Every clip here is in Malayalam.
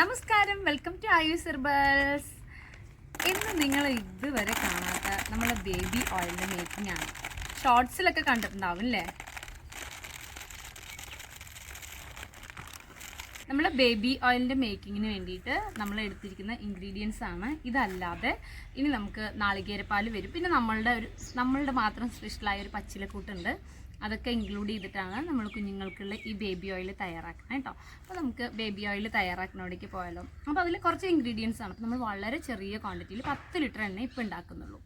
നമസ്കാരം. വെൽക്കം ടു ആയുസ് ഹെർബൽസ് ഇന്ന് നിങ്ങൾ ഇതുവരെ കാണാത്ത നമ്മളെ ബേബി ഓയിലിന്റെ മേക്കിംഗ് ആണ്. ഷോർട്സിലൊക്കെ കണ്ടിട്ടുണ്ടാവും അല്ലേ നമ്മളെ ബേബി ഓയിലിന്റെ മേക്കിങ്ങിന് വേണ്ടിയിട്ട് നമ്മൾ എടുത്തിരിക്കുന്ന ഇൻഗ്രീഡിയൻസ് ആണ്. ഇതല്ലാതെ ഇനി നമുക്ക് നാളികേരപ്പാൽ വരും. പിന്നെ നമ്മളുടെ ഒരു നമ്മളുടെ മാത്രം സ്പെഷ്യലായ ഒരു പച്ചിലക്കൂട്ടുണ്ട്. അതൊക്കെ ഇൻക്ലൂഡ് ചെയ്തിട്ടാണ് നമ്മൾ കുഞ്ഞുങ്ങൾക്കുള്ള ഈ ബേബി ഓയിൽ തയ്യാറാക്കുന്നത് കേട്ടോ. അപ്പോൾ നമുക്ക് ബേബി ഓയിൽ തയ്യാറാക്കുന്നവിടേക്ക് പോയാലോ. അപ്പോൾ അതിൽ കുറച്ച് ഇൻഗ്രീഡിയൻസ് ആണ്. അപ്പോൾ നമ്മൾ വളരെ ചെറിയ ക്വാണ്ടിറ്റിയിൽ പത്ത് ലിറ്റർ എണ്ണ ഇപ്പോൾ ഉണ്ടാക്കുന്നുള്ളൂ.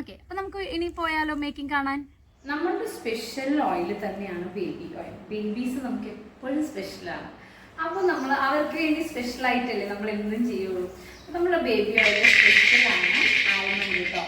ഓക്കെ അപ്പോൾ നമുക്ക് ഇനി പോയാലോ മേക്കിംഗ് കാണാൻ? നമ്മളുടെ സ്പെഷ്യൽ ഓയിൽ തന്നെയാണ് ബേബി ഓയിൽ ബേബീസ് നമുക്ക് എപ്പോഴും സ്പെഷ്യലാണ് അപ്പോൾ നമ്മൾ അവർക്ക് വേണ്ടി സ്പെഷ്യൽ ആയിട്ടല്ലേ നമ്മൾ എന്തും ചെയ്യുള്ളൂ. നമ്മുടെ ബേബി ഓയിൽ സ്പെഷ്യലാണ് ആയിരുന്നു കേട്ടോ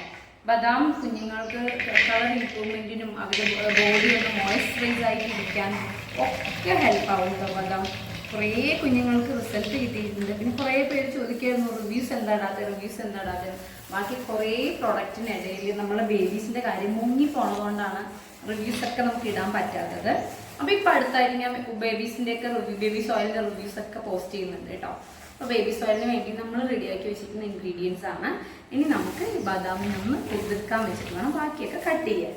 ബദാം കുഞ്ഞുങ്ങൾക്ക് കളർ ഇമ്പ്രൂവ്മെന്റിനും അവരുടെ ബോഡി ഒന്ന് മോയ്സ്ചറൈസ് ആയിട്ട് ഇരിക്കാനും ഒക്കെ ഹെൽപ്പ് ആവും കേട്ടോ ബദാം. കുറേ കുഞ്ഞുങ്ങൾക്ക് റിസൾട്ട് കിട്ടിയിട്ടുണ്ട്. പിന്നെ കുറേ പേര് ചോദിക്കായിരുന്നു റിവ്യൂസ് എന്താ ഇടാത്തത് റിവ്യൂസ് എന്താ ഇടാത്തത് ബാക്കി കുറേ പ്രൊഡക്റ്റിനിടയിൽ നമ്മളെ ബേബീസിന്റെ കാര്യം മുങ്ങി പോണതുകൊണ്ടാണ് റിവ്യൂസ് ഒക്കെ നമുക്ക് ഇടാൻ പറ്റാത്തത്. അപ്പോൾ ഇപ്പോൾ അടുത്തായിട്ട് ഞാൻ ബേബീസിന്റെയൊക്കെ റിവ്യൂ ബേബീസ് ഓയിലിന്റെ റിവ്യൂസ് ഒക്കെ പോസ്റ്റ് ചെയ്യുന്നുണ്ട് കേട്ടോ അപ്പോൾ ബേബി സോയിലിന് വേണ്ടി നമ്മൾ റെഡിയാക്കി വെച്ചിരിക്കുന്ന ഇൻഗ്രീഡിയൻസ് ആണ്. ഇനി നമുക്ക് ഈ ബദാമിനൊന്ന് കുതിർക്കാൻ വെച്ചിട്ട് വേണം. ബാക്കിയൊക്കെ കട്ട് ചെയ്യാൻ.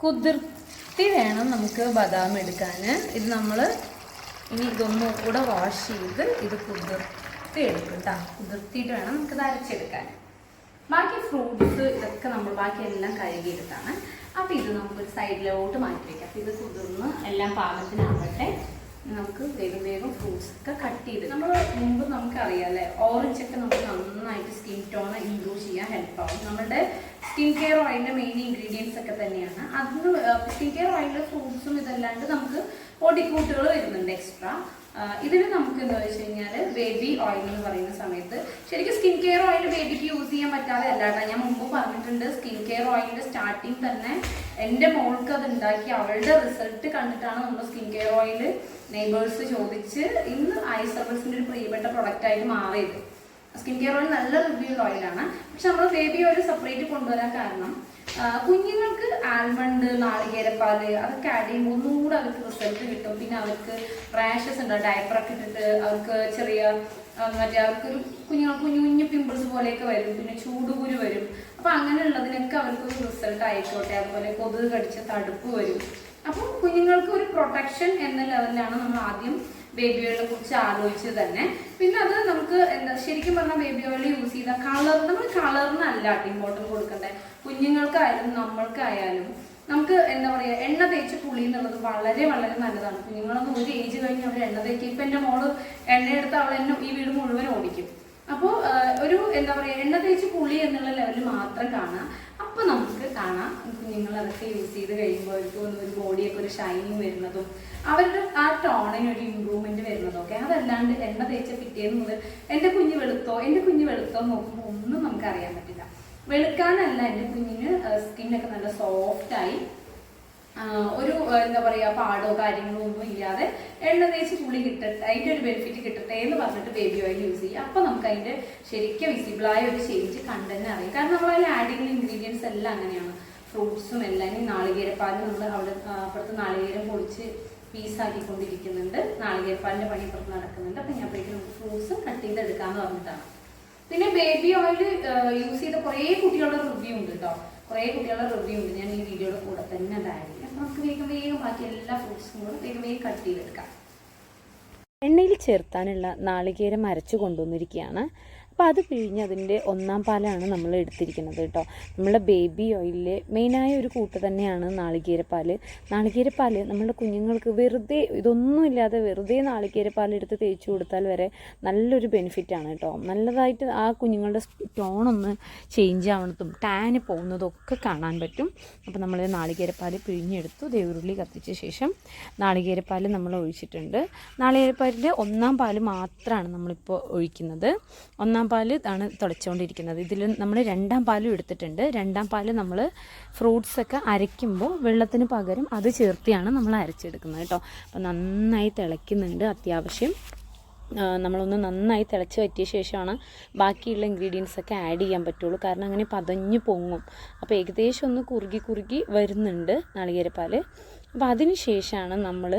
കുതിർത്തി വേണം നമുക്ക് ബദാം എടുക്കാൻ. ഇത് നമ്മൾ ഇനി ഇതൊന്നും കൂടെ വാഷ് ചെയ്ത് ഇത് കുതിർത്തി എടുക്കും കേട്ടോ കുതിർത്തിയിട്ട് വേണം ഇത് അരച്ചെടുക്കാൻ. ബാക്കി ഫ്രൂട്ട്സ് ഇതൊക്കെ നമ്മൾ ബാക്കി എല്ലാം കഴുകിയെടുത്താണ്. അപ്പോൾ ഇത് നമുക്കൊരു സൈഡിലോട്ട് മാറ്റി വയ്ക്കാം അപ്പോൾ ഇത് കുതിർന്ന് എല്ലാം പാകത്തിനാവട്ടെ. നമുക്ക് വേഗം വേഗം ഫ്രൂട്ട്സ് ഒക്കെ കട്ട് ചെയ്ത് നമ്മൾ മുമ്പ് നമുക്കറിയാം അല്ലേ ഓറഞ്ച് ഒക്കെ നമുക്ക് നന്നായിട്ട് സ്കിൻ ടോൺ ഇംപ്രൂവ് ചെയ്യാൻ ഹെൽപ്പ് ആവും. നമ്മുടെ സ്കിൻ കെയർ ഓയിലിന്റെ മെയിൻ ഇൻഗ്രീഡിയൻസ് ഒക്കെ തന്നെയാണ്. അതിന് സ്കിൻ കെയർ ഓയിലിന്റെ ഫ്രൂട്ട്സും ഇതല്ലാണ്ട് നമുക്ക് പൊടിക്കൂട്ടുകൾ വരുന്നുണ്ട് എക്സ്ട്രാ ഇതിന് നമുക്ക് എന്താ വെച്ച് കഴിഞ്ഞാൽ ബേബി ഓയിൽ എന്ന് പറയുന്ന സമയത്ത് ശരിക്കും സ്കിൻ കെയർ ഓയിൽ ബേബിക്ക് യൂസ് ചെയ്യാൻ പറ്റാതെ അല്ല കേട്ടോ. ഞാൻ മുമ്പ് പറഞ്ഞിട്ടുണ്ട് സ്കിൻ കെയർ ഓയിലിന്റെ സ്റ്റാർട്ടിങ് തന്നെ എന്റെ മോൾക്ക് അത് ഉണ്ടാക്കി അവളുടെ റിസൾട്ട് കണ്ടിട്ടാണ് നമ്മൾ സ്കിൻ കെയർ ഓയിൽ നെയ്ബേഴ്സ് ചോദിച്ച് ഇന്ന് ഐ സർവീസിന്റെ ഒരു പ്രിയപ്പെട്ട പ്രൊഡക്റ്റ് ആയിട്ട് മാറിയത്. സ്കിൻ കെയർ ഓയിൽ നല്ല റിവ്യൂ ഓയിലാണ് പക്ഷെ നമ്മൾ ബേബി ഓയിൽ സെപ്പറേറ്റ് കൊണ്ടുവരാൻ കാരണം കുഞ്ഞുങ്ങൾക്ക് ആൽമണ്ട് നാളികേരപ്പാൽ അതൊക്കെ ആഡ് ചെയ്യുമ്പോൾ ഒന്നും കൂടെ അവർക്ക് റിസൾട്ട് കിട്ടും. പിന്നെ അവർക്ക് റാഷസ് ഉണ്ട് ഡയപ്പറൊക്കെ ഇട്ടിട്ട് അവർക്ക് ചെറിയ മറ്റേ അവർക്ക് കുഞ്ഞുങ്ങൾക്ക് കുഞ്ഞു കുഞ്ഞു പിമ്പിൾസ് പോലെയൊക്കെ വരും. പിന്നെ ചൂടുകുരു വരും. അപ്പൊ അങ്ങനെയുള്ളതിനൊക്കെ അവർക്ക് ഒരു റിസൾട്ട് ആയിക്കോട്ടെ. അതുപോലെ കൊതുക് കടിച്ച തടുപ്പ് വരും. അപ്പോൾ കുഞ്ഞുങ്ങൾക്ക് ഒരു പ്രൊട്ടക്ഷൻ എന്ന ലെവലിലാണ് നമ്മൾ ആദ്യം ബേബി കുറിച്ച് ആലോചിച്ചത് തന്നെ. പിന്നെ അത് നമുക്ക് എന്താ ശരിക്കും പറഞ്ഞാൽ ബേബി ഓയിൽ യൂസ് ചെയ്ത കളർ നമ്മൾ കളറിനല്ല ഇമ്പോർട്ടന്റ് കൊടുക്കണ്ടേ. കുഞ്ഞുങ്ങൾക്കായാലും നമ്മൾക്കായാലും നമുക്ക് എന്താ പറയുക എണ്ണ തേച്ച് കുളി എന്നുള്ളത് വളരെ വളരെ നല്ലതാണ്. കുഞ്ഞുങ്ങളൊന്നും ഒരു ഏജ് കഴിഞ്ഞ് അവർ എണ്ണ തേക്കി. ഇപ്പം എന്റെ മോൾ എണ്ണയെടുത്ത് അവൾ എന്നെ ഈ വീട് മുഴുവൻ ഓടിക്കും. അപ്പോൾ ഒരു എന്താ പറയുക എണ്ണ തേച്ച് പുളി എന്നുള്ള ലെവലിൽ മാത്രം കാണാം. അപ്പോൾ നമുക്ക് കാണാം കുഞ്ഞുങ്ങൾ അതൊക്കെ യൂസ് ചെയ്ത് കഴിയുമ്പോൾ ഒരു ബോഡിയൊക്കെ ഒരു ഷൈനിങ് വരുന്നതും അവരുടെ ആ ടോണിന് ഒരു ഇമ്പ്രൂവ്മെന്റ് വരുന്നതും ഒക്കെ. അതല്ലാണ്ട് എണ്ണ തേച്ച പിറ്റേന്ന് മുതൽ എന്റെ കുഞ്ഞ് വെളുത്തോ എന്റെ കുഞ്ഞ് വെളുത്തോ നോക്കുമ്പോൾ ഒന്നും നമുക്ക് അറിയാൻ പറ്റില്ല. വെളുക്കാനല്ല എന്റെ കുഞ്ഞിന് സ്കിന്നൊക്കെ നല്ല സോഫ്റ്റായി ഒരു എന്താ പറയുക പാടോ കാര്യങ്ങളോ ഒന്നും ഇല്ലാതെ എണ്ണ തേച്ച് പുളി കിട്ടട്ടെ അതിന്റെ ഒരു ബെനിഫിറ്റ് കിട്ടട്ടെ എന്ന് പറഞ്ഞിട്ട് ബേബി ഓയിൽ യൂസ് ചെയ്യുക. അപ്പോൾ നമുക്ക് അതിന്റെ ശരിക്കും വിസിബിൾ വിസിബിളായ ഒരു ചേഞ്ച് കണ്ടെന്നെ അറിയാം. കാരണം നമ്മൾ അതിൽ ആഡ് ചെയ്യുന്ന ഇൻഗ്രീഡിയൻസ് എല്ലാം അങ്ങനെയാണ്. ഫ്രൂട്ട്സും എല്ലാം ഈ നാളികേരപ്പാൽ നമ്മൾ അവിടെ അപ്പുറത്ത് നാളികേരം പൊടിച്ച് പീസാക്കിക്കൊണ്ടിരിക്കുന്നുണ്ട് നാളികേരപ്പാലിന്റെ പണി അപ്പുറത്ത് നടക്കുന്നുണ്ട്. അപ്പം ഞാൻ അപ്പോഴേക്കും നമുക്ക് ഫ്രൂട്ട്സ് കട്ട് ചെയ്തെടുക്കാമെന്ന് പറഞ്ഞിട്ടാണ്. പിന്നെ ബേബി ഓയിൽ യൂസ് ചെയ്ത കുറേ കുട്ടികളുടെ റിവ്യൂ ഉണ്ട് കേട്ടോ കുറേ കുട്ടികളുടെ റിവ്യൂ ഉണ്ട്. ഞാൻ ഈ വീഡിയോയുടെ കൂടെ തന്നെ അപ്പം നമുക്ക് വേഗം വേഗം ബാക്കി എല്ലാ ഫ്രൂട്ട്സും കൂടെ വേഗം വേഗം കട്ട് ചെയ്തെടുക്കാം. എണ്ണയിൽ ചേർത്താനുള്ള നാളികേരം അരച്ചു കൊണ്ടുവന്നിരിക്കുകയാണ്. അപ്പോൾ അത് പിഴിഞ്ഞ് അതിന്റെ ഒന്നാം പാലാണ് നമ്മൾ എടുത്തിരിക്കുന്നത് കേട്ടോ നമ്മളെ ബേബി ഓയിലിലെ മെയിനായ ഒരു കൂട്ട് തന്നെയാണ് നാളികേരപ്പാൽ നാളികേരപ്പാൽ നമ്മുടെ കുഞ്ഞുങ്ങൾക്ക് വെറുതെ ഇതൊന്നുമില്ലാതെ വെറുതെ നാളികേരപ്പാൽ എടുത്ത് തേച്ച് കൊടുത്താൽ വരെ നല്ലൊരു ബെനിഫിറ്റാണ് കേട്ടോ നല്ലതായിട്ട് ആ കുഞ്ഞുങ്ങളുടെ ടോണൊന്ന് ചേഞ്ച് ആവണതും ടാന് പോകുന്നതും ഒക്കെ കാണാൻ പറ്റും. അപ്പോൾ നമ്മൾ നാളികേരപ്പാൽ പിഴിഞ്ഞെടുത്തു ദേവരുള്ളി കത്തിച്ച ശേഷം നാളികേരപ്പാൽ നമ്മൾ ഒഴിച്ചിട്ടുണ്ട്. നാളികേരപ്പാലിന്റെ ഒന്നാം പാൽ മാത്രമാണ് നമ്മളിപ്പോൾ ഒഴിക്കുന്നത്. ഒന്നാം പാൽ ആണ് തിളച്ചുകൊണ്ടിരിക്കുന്നത് ഇതിൽ നമ്മൾ രണ്ടാം പാലും എടുത്തിട്ടുണ്ട്. രണ്ടാം പാൽ നമ്മൾ ഫ്രൂട്ട്സൊക്കെ അരയ്ക്കുമ്പോൾ വെള്ളത്തിന് പകരം അത് ചേർത്തിയാണ് നമ്മൾ അരച്ചെടുക്കുന്നത് കേട്ടോ അപ്പോൾ നന്നായി തിളയ്ക്കുന്നുണ്ട് അത്യാവശ്യം. നമ്മളൊന്ന് നന്നായി തിളച്ച് പറ്റിയ ശേഷമാണ് ബാക്കിയുള്ള ഇൻഗ്രീഡിയൻസ് ഒക്കെ ആഡ് ചെയ്യാൻ പറ്റുള്ളൂ. കാരണം അങ്ങനെ പതഞ്ഞു പൊങ്ങും. അപ്പോൾ ഏകദേശം ഒന്ന് കുറുകി കുറുകി വരുന്നുണ്ട് നാളികേരപ്പാൽ അപ്പോൾ അതിന് ശേഷമാണ് നമ്മൾ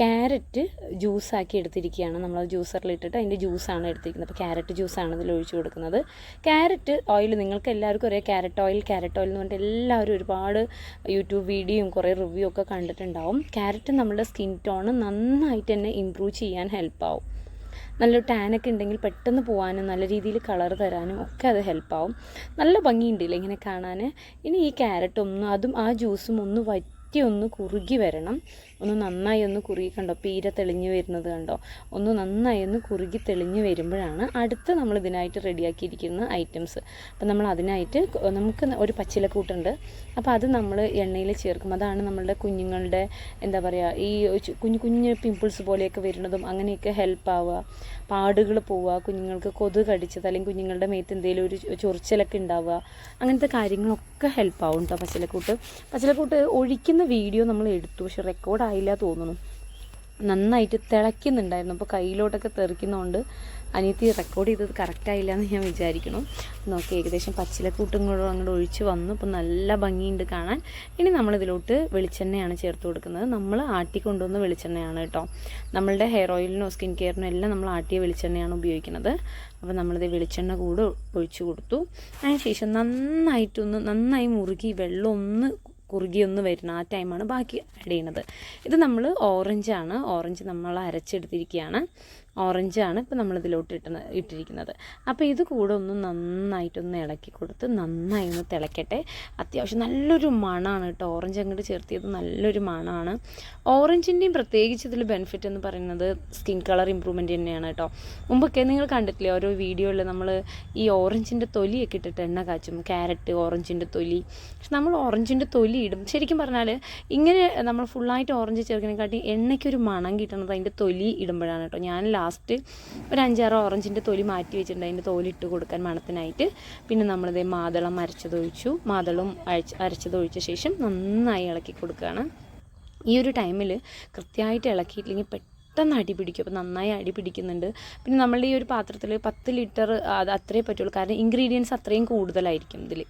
ക്യാരറ്റ് ജ്യൂസാക്കി എടുത്തിരിക്കുകയാണ്. നമ്മൾ ജ്യൂസറിലിട്ടിട്ട് അതിന്റെ ജ്യൂസാണ് എടുത്തിരിക്കുന്നത്. അപ്പോൾ ക്യാരറ്റ് ജ്യൂസാണ് ഇതിൽ ഒഴിച്ചു കൊടുക്കുന്നത്. ക്യാരറ്റ് ഓയിൽ നിങ്ങൾക്ക് എല്ലാവർക്കും ഒരേ ക്യാരറ്റ് ഓയിൽ ക്യാരറ്റ് ഓയിൽ എന്ന് പറഞ്ഞിട്ട് എല്ലാവരും ഒരുപാട് യൂട്യൂബ് വീഡിയോയും കുറേ റിവ്യൂ ഒക്കെ കണ്ടിട്ടുണ്ടാവും. ക്യാരറ്റ് നമ്മുടെ സ്കിൻ ടോൺ നന്നായിട്ട് തന്നെ ഇമ്പ്രൂവ് ചെയ്യാൻ ഹെൽപ്പാവും. നല്ലൊരു ടാനൊക്കെ ഉണ്ടെങ്കിൽ പെട്ടെന്ന് പോകാനും നല്ല രീതിയിൽ കളർ തരാനും ഒക്കെ അത് ഹെൽപ്പാവും. നല്ല ഭംഗിയുണ്ടല്ലേ ഇങ്ങനെ കാണാൻ ഇനി ഈ ക്യാരറ്റ് ഒന്നും അതും ആ ജ്യൂസും ഒന്ന് വറ്റി ഒന്ന് കുറുകി വരണം. ഒന്ന് നന്നായി ഒന്ന് കുറുകി കണ്ടോ? പീര തെളിഞ്ഞു വരുന്നത് കണ്ടോ? ഒന്ന് നന്നായി ഒന്ന് കുറുകി തെളിഞ്ഞു വരുമ്പോഴാണ് അടുത്ത് നമ്മൾ ഇതിനായിട്ട് റെഡിയാക്കിയിരിക്കുന്ന ഐറ്റംസ്. അപ്പം നമ്മൾ അതിനായിട്ട് നമുക്ക് ഒരു പച്ചിലക്കൂട്ടുണ്ട്. അപ്പോൾ അത് നമ്മൾ എണ്ണയിൽ ചേർക്കും. അതാണ് നമ്മളുടെ കുഞ്ഞുങ്ങളുടെ എന്താ പറയുക ഈ കുഞ്ഞു കുഞ്ഞു പിമ്പിൾസ് പോലെയൊക്കെ വരുന്നതും അങ്ങനെയൊക്കെ ഹെൽപ്പ് ആവുക. പാടുകൾ പോവുക കുഞ്ഞുങ്ങൾക്ക് കൊതു കടിച്ചത് അല്ലെങ്കിൽ കുഞ്ഞുങ്ങളുടെ മേത്ത് എന്തെങ്കിലും ഒരു ചൊറിച്ചിലൊക്കെ ഉണ്ടാവുക. അങ്ങനത്തെ കാര്യങ്ങളൊക്കെ ഹെൽപ്പ് ആവും കേട്ടോ പച്ചിലക്കൂട്ട്. പച്ചിലക്കൂട്ട് ഒഴിക്കുന്ന വീഡിയോ നമ്മൾ എടുത്തു. പക്ഷെ റെക്കോർഡ് ആയില്ല തോന്നുന്നു. നന്നായിട്ട് തിളയ്ക്കുന്നുണ്ടായിരുന്നു. അപ്പോൾ കയ്യിലോട്ടൊക്കെ തെറിക്കുന്നതുകൊണ്ട് അനിയത്തി റെക്കോർഡ് ചെയ്തത് കറക്റ്റായില്ല എന്ന് ഞാൻ വിചാരിക്കണം നോക്കി ഏകദേശം പച്ചിലക്കൂട്ടും കൂടെ അങ്ങോട്ട് ഒഴിച്ച് വന്നു. അപ്പോൾ നല്ല ഭംഗിയുണ്ട് കാണാൻ. ഇനി നമ്മളിതിലോട്ട് വെളിച്ചെണ്ണയാണ് ചേർത്ത് കൊടുക്കുന്നത്. നമ്മൾ ആട്ടി കൊണ്ടുവന്ന വെളിച്ചെണ്ണയാണ് കേട്ടോ. നമ്മളുടെ ഹെയർ ഓയിലിനോ സ്കിൻ കെയറിനോ എല്ലാം നമ്മൾ ആട്ടിയ വെളിച്ചെണ്ണയാണ് ഉപയോഗിക്കുന്നത്. അപ്പോൾ നമ്മളിത് വെളിച്ചെണ്ണ കൂടെ ഒഴിച്ചു കൊടുത്തു. അതിനുശേഷം നന്നായിട്ടൊന്ന് നന്നായി മുറുകി വെള്ളം ഒന്ന് കുറുകി ഒന്ന് വരുന്ന ആ ടൈമാണ് ബാക്കി ആഡ് ചെയ്യുന്നത്. ഇത് നമ്മൾ ഓറഞ്ചാണ് ഓറഞ്ച് നമ്മൾ അരച്ചെടുത്തിരിക്കുകയാണ് ഓറഞ്ചാണ് ഇപ്പോൾ നമ്മളിതിലോട്ട് ഇട്ടുന്ന ഇട്ടിരിക്കുന്നത്. അപ്പോൾ ഇത് കൂടെ ഒന്ന് നന്നായിട്ടൊന്ന് ഇളക്കി കൊടുത്ത് നന്നായി ഒന്ന് തിളയ്ക്കട്ടെ അത്യാവശ്യം നല്ലൊരു മണമാണ് കേട്ടോ. ഓറഞ്ച് അങ്ങോട്ട് ചേർത്തിയത് നല്ലൊരു മണമാണ് ഓറഞ്ചിന്റെയും പ്രത്യേകിച്ച് ഇതിൽ ബെനിഫിറ്റ് എന്ന് പറയുന്നത് സ്കിൻ കളർ ഇമ്പ്രൂവ്മെന്റ് തന്നെയാണ് കേട്ടോ. മുമ്പൊക്കെ നിങ്ങൾ കണ്ടിട്ടില്ലേ ഓരോ വീഡിയോയിൽ നമ്മൾ ഈ ഓറഞ്ചിന്റെ തൊലിയൊക്കെ ഇട്ടിട്ട് എണ്ണ കാച്ചും ക്യാരറ്റ് ഓറഞ്ചിന്റെ തൊലി. പക്ഷെ നമ്മൾ ഓറഞ്ചിന്റെ തൊലി ഇടും. ശരിക്കും പറഞ്ഞാൽ ഇങ്ങനെ നമ്മൾ ഫുള്ളായിട്ട് ഓറഞ്ച് ചേർക്കുന്നതിനെക്കാട്ടി എണ്ണയ്ക്കൊരു മണം കിട്ടുന്നത് അതിന്റെ തൊലി ഇടുമ്പോഴാണ് കേട്ടോ. ഞാൻ ലാസ്റ്റ് ഒരു അഞ്ചാറ് ഓറഞ്ചിന്റെ തൊലി മാറ്റി വെച്ചിട്ടുണ്ട്. അതിന്റെ തോലിട്ട് കൊടുക്കാൻ മണത്തിനായിട്ട്. പിന്നെ നമ്മളിത് മാതളം അരച്ചതൊഴിച്ചു. മാതളം അരച്ച് അരച്ചതൊഴിച്ച ശേഷം നന്നായി ഇളക്കി കൊടുക്കുകയാണ്. ഈ ഒരു ടൈമിൽ കൃത്യമായിട്ട് ഇളക്കിയിട്ടില്ലെങ്കിൽ പെട്ടെന്ന് അടി പിടിക്കും. അപ്പോൾ നന്നായി അടി പിടിക്കുന്നുണ്ട്. പിന്നെ നമ്മളുടെ ഈ ഒരു പാത്രത്തിൽ പത്ത് ലിറ്റർ അത് അത്രേ പറ്റുള്ളൂ. കാരണം ഇൻഗ്രീഡിയൻസ് അത്രയും കൂടുതലായിരിക്കും ഇതിൽ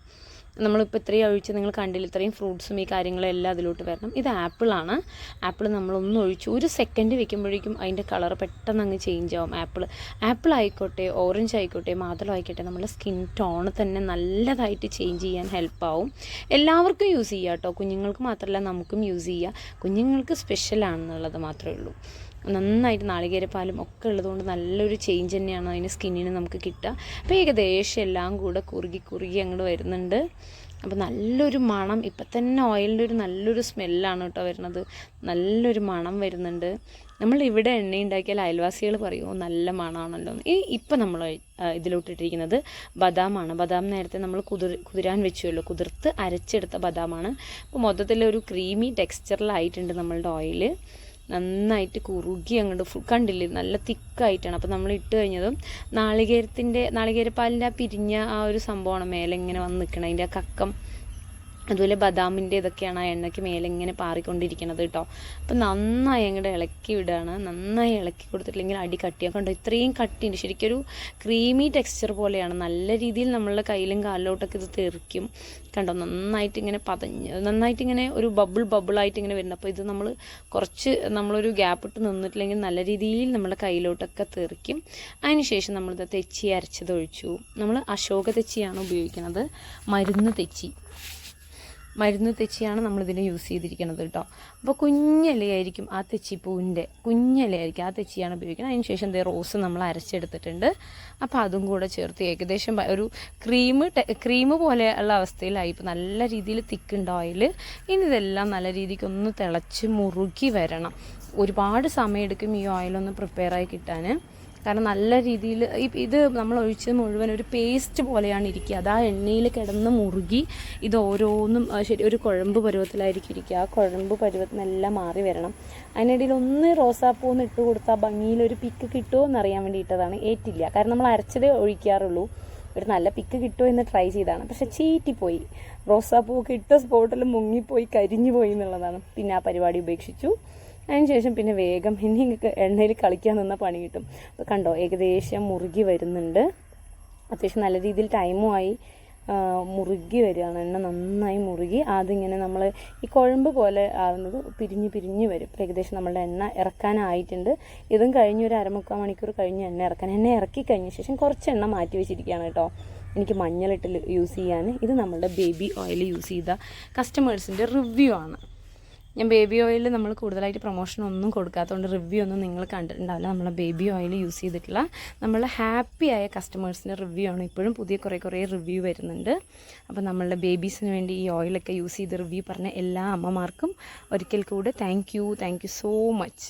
നമ്മളിപ്പോൾ ഇത്രയും ഒഴിച്ച് നിങ്ങൾ കണ്ടില്ല ഇത്രയും ഫ്രൂട്ട്സും ഈ കാര്യങ്ങളും എല്ലാം അതിലോട്ട് വരണം. ഇത് ആപ്പിളാണ് ആപ്പിൾ നമ്മളൊന്നും ഒഴിച്ചു ഒരു സെക്കൻഡ് വെക്കുമ്പോഴേക്കും അതിന്റെ കളർ പെട്ടെന്ന് അങ്ങ് ചേഞ്ച് ആവും ആപ്പിൾ ആപ്പിൾ ആയിക്കോട്ടെ ഓറഞ്ച് ആയിക്കോട്ടെ മാതളം ആയിക്കോട്ടെ നമ്മുടെ സ്കിൻ ടോൺ തന്നെ നല്ലതായിട്ട് ചേഞ്ച് ചെയ്യാൻ ഹെൽപ്പാവും എല്ലാവർക്കും യൂസ് ചെയ്യാം കേട്ടോ. കുഞ്ഞുങ്ങൾക്ക് മാത്രമല്ല നമുക്കും യൂസ് ചെയ്യാം. കുഞ്ഞുങ്ങൾക്ക് സ്പെഷ്യലാണെന്നുള്ളത് മാത്രമേ ഉള്ളൂ. നന്നായിട്ട് നാളികേരപ്പാലും ഒക്കെ ഉള്ളതുകൊണ്ട് നല്ലൊരു ചേഞ്ച് തന്നെയാണ് അതിന് സ്കിന്നിന് നമുക്ക് കിട്ടുക. അപ്പോൾ ഏകദേശം എല്ലാം കൂടെ കുറുകി കുറുകി അങ്ങോട്ട് വരുന്നുണ്ട്. അപ്പോൾ നല്ലൊരു മണം ഇപ്പം തന്നെ ഓയിലിന്റെ ഒരു നല്ലൊരു സ്മെല്ലാണ് കേട്ടോ വരുന്നത്. നല്ലൊരു മണം വരുന്നുണ്ട്. നമ്മൾ ഇവിടെ എണ്ണ ഉണ്ടാക്കിയാൽ അയൽവാസികൾ പറയും നല്ല മണമാണല്ലോ എന്ന്." ഈ ഇപ്പം നമ്മൾ ഇതിലോട്ടിട്ടിരിക്കുന്നത് ബദാമാണ്. ബദാം നേരത്തെ നമ്മൾ കുതിർ കുതിരാൻ വെച്ചുവല്ലോ. കുതിർത്ത് അരച്ചെടുത്ത ബദാമാണ്. അപ്പോൾ മൊത്തത്തിൽ ഒരു ക്രീമി ടെക്സ്ചറിലായിട്ടുണ്ട് നമ്മളുടെ ഓയിൽ നന്നായിട്ട് കുറുകി അങ്ങോട്ട് ഫുൾ കണ്ടില്ലേ? നല്ല തിക്കായിട്ടാണ്. അപ്പോൾ നമ്മൾ ഇട്ട് കഴിഞ്ഞതും നാളികേരത്തിന്റെ നാളികേരപ്പാലിന്റെ ആ പിരിഞ്ഞ ആ ഒരു സംഭവമാണ് മേലെ ഇങ്ങനെ വന്ന് നിൽക്കണം അതിന്റെ ആ കക്കം അതുപോലെ ബദാമിന്റെ ഇതൊക്കെയാണ് ആ എണ്ണയ്ക്ക് മേലെ ഇങ്ങനെ പാറിക്കൊണ്ടിരിക്കുന്നത് കേട്ടോ. അപ്പം നന്നായി അങ്ങോട്ട് ഇളക്കി വിടുകയാണ് നന്നായി ഇളക്കി കൊടുത്തിട്ടില്ലെങ്കിൽ അടി കട്ടിയാൽ കണ്ടോ ഇത്രയും കട്ടിയുണ്ട്. ശരിക്കൊരു ക്രീമി ടെക്സ്ചർ പോലെയാണ്. നല്ല രീതിയിൽ നമ്മളുടെ കയ്യിലും കാലിലോട്ടൊക്കെ ഇത് തെറിക്കും. കണ്ടോ നന്നായിട്ട് ഇങ്ങനെ പതഞ്ഞ് നന്നായിട്ട് ഇങ്ങനെ ഒരു ബബിൾ ബബിളായിട്ട് ഇങ്ങനെ വരുന്നത് അപ്പോൾ ഇത് നമ്മൾ കുറച്ച് നമ്മളൊരു ഗ്യാപ്പ് ഇട്ട് നിന്നിട്ടില്ലെങ്കിൽ നല്ല രീതിയിൽ നമ്മുടെ കയ്യിലോട്ടൊക്കെ തെറിക്കും. അതിനുശേഷം നമ്മളിത് തെച്ചി അരച്ചത് ഒഴിച്ചു നമ്മൾ അശോക തെച്ചിയാണ് ഉപയോഗിക്കുന്നത് മരുന്ന് തെച്ചി. മരുന്ന് തെച്ചിയാണ് നമ്മളിതിന് യൂസ് ചെയ്തിരിക്കുന്നത് കേട്ടോ. അപ്പോൾ കുഞ്ഞിലയായിരിക്കും ആ തെച്ചിപ്പൂവിന്റെ കുഞ്ഞിലയായിരിക്കും ആ തെച്ചിയാണ് ഉപയോഗിക്കുന്നത്. അതിന് ശേഷം ദേ റോസ് നമ്മൾ അരച്ചെടുത്തിട്ടുണ്ട്. അപ്പോൾ അതും കൂടെ ചേർത്ത് ഏകദേശം ഒരു ക്രീം ക്രീം പോലെ ഉള്ള അവസ്ഥയിലായി. ഇപ്പോൾ നല്ല രീതിയിൽ തിക്കുണ്ട് ഓയിൽ ഇനി ഇതെല്ലാം നല്ല രീതിക്ക് ഒന്ന് തിളച്ച് മുറുകി വരണം. ഒരുപാട് സമയമെടുക്കും ഈ ഓയിലൊന്ന് പ്രിപ്പയറായി കിട്ടാൻ കാരണം നല്ല രീതിയിൽ ഇത് നമ്മൾ ഒഴിച്ചത് മുഴുവൻ ഒരു പേസ്റ്റ് പോലെയാണ് ഇരിക്കുക. അത് ആ എണ്ണയിൽ കിടന്ന് മുറുകി ഇത് ഓരോന്നും ശരി ഒരു കുഴമ്പ് പരുവത്തിലായിരിക്കും ഇരിക്കുക. ആ കുഴമ്പ് പരുവത്തിനെല്ലാം മാറി വരണം. അതിനിടയിൽ ഒന്ന് റോസാപ്പൂ ഒന്ന് ഇട്ട് കൊടുത്താൽ ഭംഗിയിൽ ഒരു പിക്ക് കിട്ടുമോ എന്നറിയാൻ വേണ്ടിയിട്ടതാണ് ഏറ്റില്ല കാരണം നമ്മൾ അരച്ചതേ ഒഴിക്കാറുള്ളൂ. ഒരു നല്ല പിക്ക് കിട്ടുമോ എന്ന് ട്രൈ ചെയ്താണ് പക്ഷെ ചീറ്റിപ്പോയി. റോസാപ്പൂ ഇട്ട സ്പോട്ടിൽ മുങ്ങിപ്പോയി കരിഞ്ഞു പോയി എന്നുള്ളതാണ്. പിന്നെ ആ പരിപാടി ഉപേക്ഷിച്ചു. അതിനുശേഷം പിന്നെ വേഗം ഇനി നിങ്ങൾക്ക് എണ്ണയിൽ കളിക്കാൻ നിന്ന പണി കിട്ടും. അപ്പോൾ കണ്ടോ ഏകദേശം മുറുകി വരുന്നുണ്ട്. അത്യാവശ്യം നല്ല രീതിയിൽ ടൈമും ആയി. മുറുകി വരികയാണ്. എണ്ണ നന്നായി മുറുകി. അതിങ്ങനെ നമ്മൾ ഈ കുഴമ്പ് പോലെ ആവുന്നത് പിരിഞ്ഞ് പിരിഞ്ഞ് വരും. ഇപ്പോൾ ഏകദേശം നമ്മളുടെ എണ്ണ ഇറക്കാനായിട്ടുണ്ട്. ഇതും കഴിഞ്ഞ് ഒരു അരമുക്കാൽ മണിക്കൂർ കഴിഞ്ഞ് എണ്ണ ഇറക്കാൻ. എണ്ണ ഇറക്കി കഴിഞ്ഞ ശേഷം കുറച്ച് എണ്ണ മാറ്റി വെച്ചിരിക്കുകയാണ് കേട്ടോ. എനിക്ക് മഞ്ഞളിട്ട് യൂസ് ചെയ്യാൻ. ഇത് നമ്മളുടെ ബേബി ഓയിൽ യൂസ് ചെയ്ത കസ്റ്റമേഴ്സിന്റെ റിവ്യൂ ആണ്. ഞാൻ ബേബി ഓയിൽ നമ്മൾ കൂടുതലായിട്ട് പ്രൊമോഷൻ ഒന്നും കൊടുക്കാത്തതുകൊണ്ട് റിവ്യൂ ഒന്നും നിങ്ങൾ കണ്ടിട്ടുണ്ടാവില്ല. നമ്മളെ ബേബി ഓയിൽ യൂസ് ചെയ്തിട്ടുള്ള നമ്മൾ ഹാപ്പി ആയ കസ്റ്റമേഴ്സിന്റെ റിവ്യൂ ആണ് ഇപ്പോഴും പുതിയ കുറേ കുറേ റിവ്യൂ വരുന്നുണ്ട്. അപ്പോൾ നമ്മളുടെ ബേബീസിന് വേണ്ടി ഈ ഓയിലൊക്കെ യൂസ് ചെയ്ത് റിവ്യൂ പറഞ്ഞ എല്ലാ അമ്മമാർക്കും ഒരിക്കൽ കൂടെ thank you thank you so much